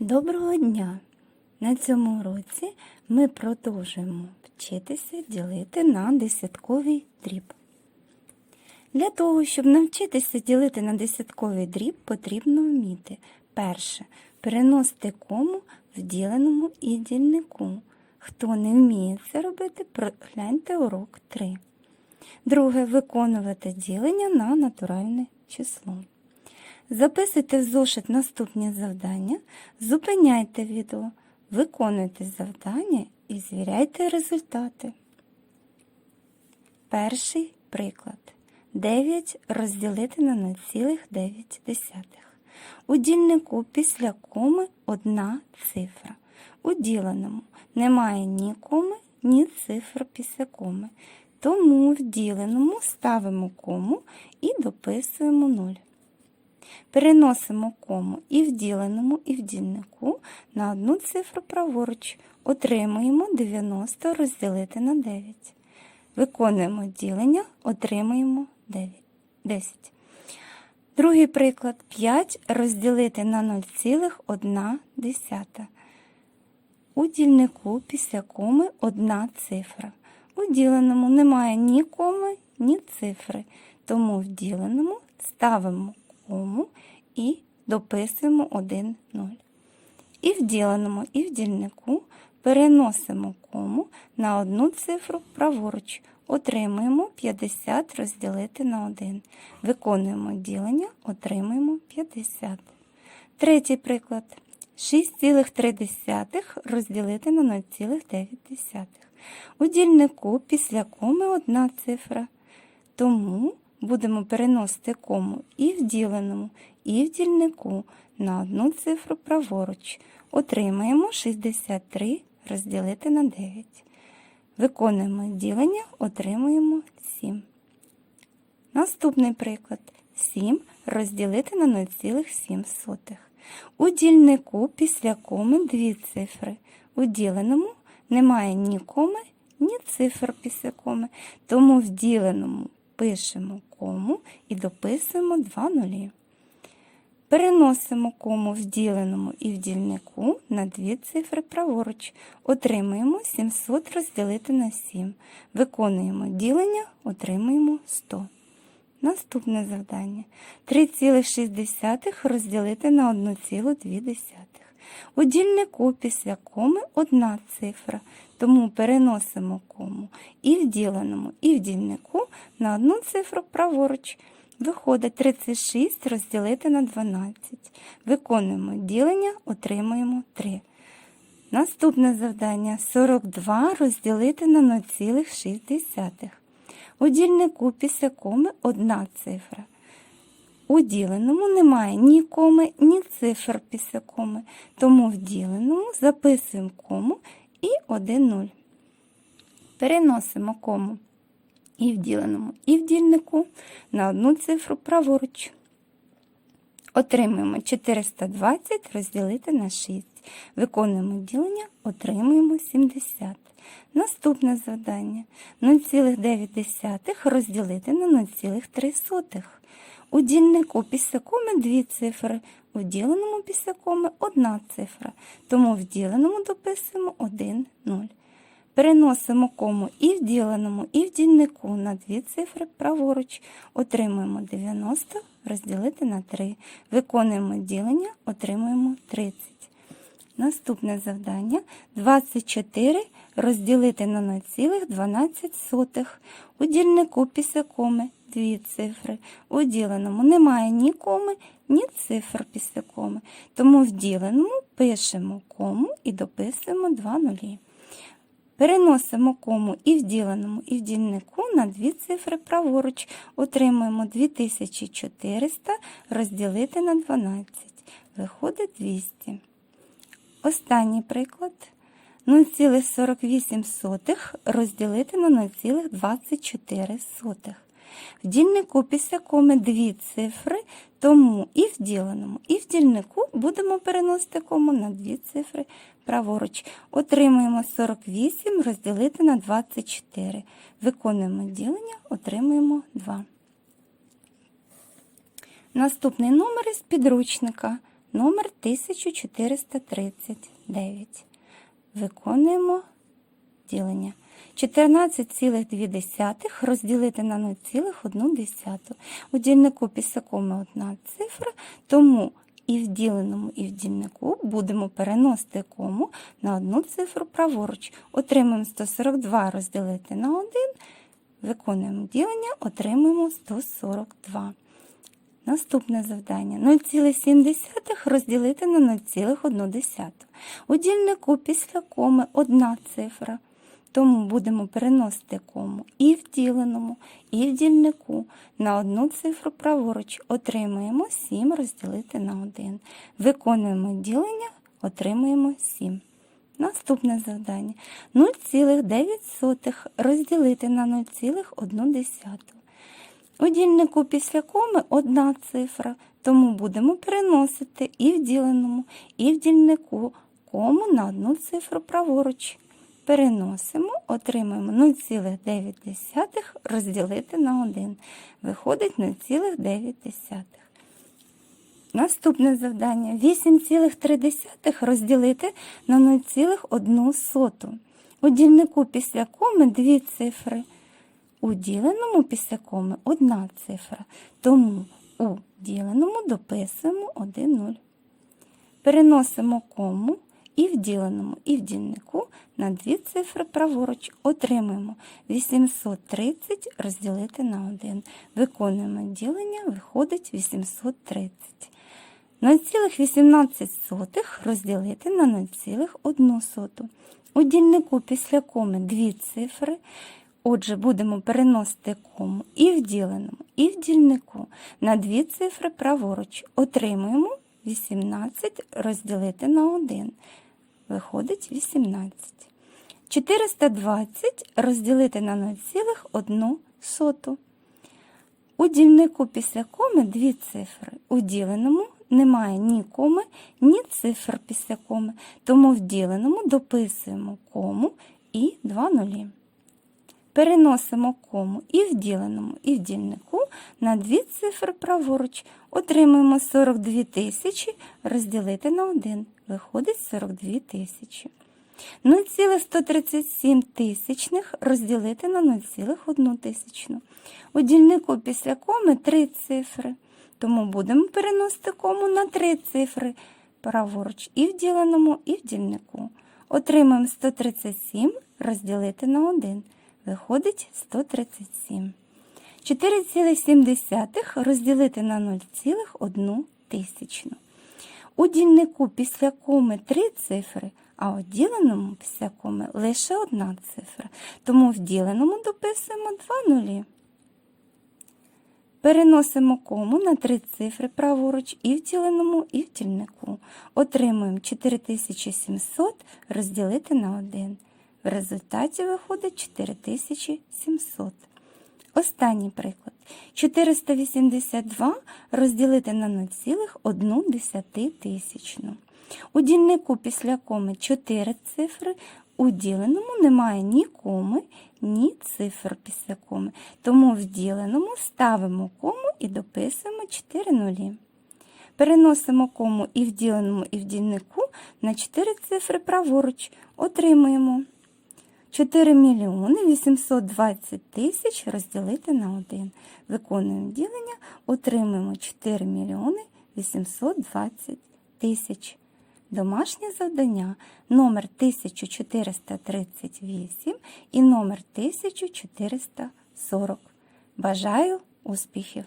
Доброго дня! На цьому уроці ми продовжуємо вчитися ділити на десятковий дріб. Для того, щоб навчитися ділити на десятковий дріб, потрібно вміти перше переносити кому в діленому і дільнику. Хто не вміє це робити, прогляньте урок 3. Друге виконувати ділення на натуральне число. Записуйте в зошит наступні завдання, зупиняйте відео, виконуйте завдання і звіряйте результати. Перший приклад. 9 розділити на 0,9. У дільнику після коми одна цифра. У діленому немає ні коми, ні цифр після коми. Тому в діленому ставимо кому і дописуємо 0. Переносимо кому і в діленому, і в дільнику на одну цифру праворуч. Отримуємо 90 розділити на 9. Виконуємо ділення, отримуємо 9. 10. Другий приклад 5 розділити на 0,1. У дільнику після коми одна цифра. У діленому немає ні коми, ні цифри, тому в діленому ставимо кому і дописуємо 1 0. І в діленому, і в дільнику переносимо кому на одну цифру праворуч. Отримуємо 50 розділити на 1. Виконуємо ділення, отримуємо 50. Третій приклад. 6,3 розділити на 0,9. У дільнику після коми одна цифра. Тому будемо переносити кому і в діленому, і в дільнику на одну цифру праворуч. Отримаємо 63 розділити на 9. Виконуємо ділення, отримуємо 7. Наступний приклад 7 розділити на 0,7. У дільнику після коми дві цифри. У діленому немає ні коми, ні цифр після коми, тому в діленому пишемо кому і дописуємо два нулі. Переносимо кому в діленому і в дільнику на дві цифри праворуч. Отримуємо 700 розділити на 7. Виконуємо ділення, отримуємо 100. Наступне завдання. 3,6 розділити на 1,2. У дільнику після коми одна цифра, тому переносимо кому і в діленому, і в дільнику на одну цифру праворуч. Виходить 36 розділити на 12. Виконуємо ділення, отримуємо 3. Наступне завдання 42 розділити на 0,6. У дільнику після коми одна цифра. У діленому немає ні коми, ні цифр після коми, тому в діленому записуємо кому і 1 0. Переносимо кому і в діленому, і в дільнику на одну цифру праворуч. Отримуємо 420 розділити на 6. Виконуємо ділення, отримуємо 70. Наступне завдання 0,9 розділити на 0,3. У дільнику після коми дві цифри, у діленому після коми одна цифра, тому в діленому дописуємо 1 0. Переносимо кому і в діленому, і в дільнику на дві цифри праворуч. Отримуємо 90 розділити на 3. Виконуємо ділення, отримуємо 30. Наступне завдання 24 розділити на 0,12. У дільнику після коми дві цифри. У діленому немає ні коми, ні цифр після коми. Тому в діленому пишемо кому і дописуємо 2 нулі. Переносимо кому і в діленому, і в дільнику на дві цифри праворуч. Отримуємо 2400 розділити на 12. Виходить 200. Останній приклад 0,48 розділити на 0,24. В дільнику після коми дві цифри, тому і в діленому, і в дільнику будемо переносити кому на дві цифри праворуч. Отримуємо 48 розділити на 24. Виконуємо ділення, отримуємо 2. Наступний номер із підручника номер 1439. Виконуємо ділення. 14,2 розділити на 0,1. У дільнику після коми одна цифра, тому і в діленому, і в дільнику будемо переносити кому на одну цифру праворуч. Отримаємо 142 розділити на 1, виконуємо ділення, отримуємо 142. Наступне завдання 0,7 розділити на 0,1. У дільнику після коми одна цифра. Тому будемо переносити кому і в діленому, і в дільнику. На одну цифру праворуч отримуємо 7 розділити на 1. Виконуємо ділення, отримуємо 7. Наступне завдання 0,9 розділити на 0,1. У дільнику після коми одна цифра, тому будемо переносити і в діленому, і в дільнику кому на одну цифру праворуч. Переносимо, отримаємо 0,9 розділити на 1. Виходить 0,9. Наступне завдання 8,3 розділити на 0,1. У дільнику після коми дві цифри. У діленому після коми одна цифра, тому у діленому дописуємо 1 0. Переносимо кому і в діленому, і в дільнику на дві цифри праворуч отримуємо 830 розділити на 1. Виконуємо ділення, виходить 830. 0,18 розділити на 0,1. У дільнику після коми дві цифри. Отже, будемо переносити кому і в діленому, і в дільнику на дві цифри праворуч. Отримуємо 18 розділити на 1. Виходить 18. 420 розділити на 0,1. У дільнику після коми дві цифри. У діленому немає ні коми, ні цифр після коми, тому в діленому дописуємо кому і два нулі. Переносимо кому і в діленому, і в дільнику на дві цифри праворуч. Отримуємо 42 тисячі розділити на 1. Виходить 42 тисячі. 0,137 тисячних розділити на 0,1 тисячну. У дільнику після коми три цифри. Тому будемо переносити кому на три цифри праворуч і в діленому, і в дільнику. Отримаємо 137 розділити на 1. Виходить 137. 4,7 розділити на 0,1 тисячну. У дільнику після коми три цифри, а у діленому після коми лише одна цифра. Тому в діленому дописуємо два нулі. Переносимо кому на три цифри праворуч і в діленому, і в дільнику. Отримуємо 4700 розділити на 1. В результаті виходить 4700. Останній приклад. 482 розділити на 0,1 тисячну. У дільнику після коми 4 цифри, у діленому немає ні коми, ні цифр після коми. Тому в діленому ставимо кому і дописуємо 4 нулі. Переносимо кому і в діленому, і в дільнику на 4 цифри праворуч. Отримуємо 4 мільйони 820 тисяч розділити на 1. Виконуємо ділення, отримуємо 4 мільйони 820 тисяч. Домашнє завдання номер 1438 і номер 1440. Бажаю успіхів!